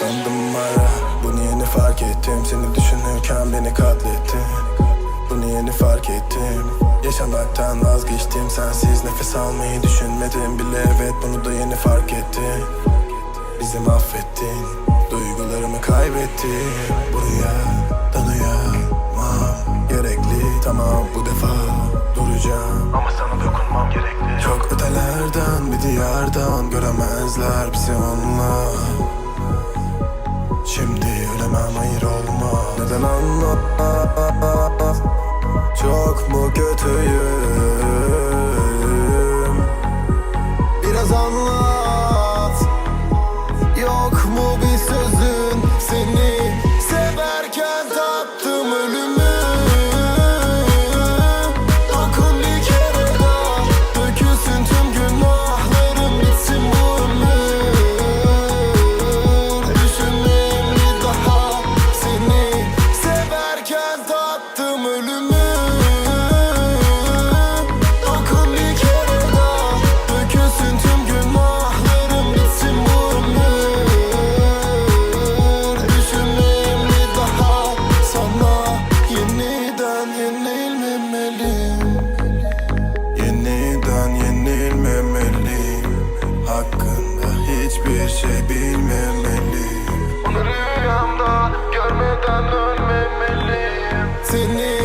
sandım ara Bunu yeni fark ettim? Seni düşünürken beni katlettin. Bunu yeni fark ettim? Yaşamaktan vazgeçtim. Sensiz nefes almayı düşünmedim bile. Evet bunu da yeni fark ettim Bizi mahvettin. Duygularımı kaybettim Buraya dalayamam Gerekli. Tamam bu defa duracağım. Ama sana dokunmam gerekli. Çok ötelerden bir diyardan Göremezler bizi onlar anlamaz Çok mu kötüyüm? Biraz anlat. Yok mu hiçbir şey bilmemeliyim. Onu rüyamda görmeden ölmemeliyim Seni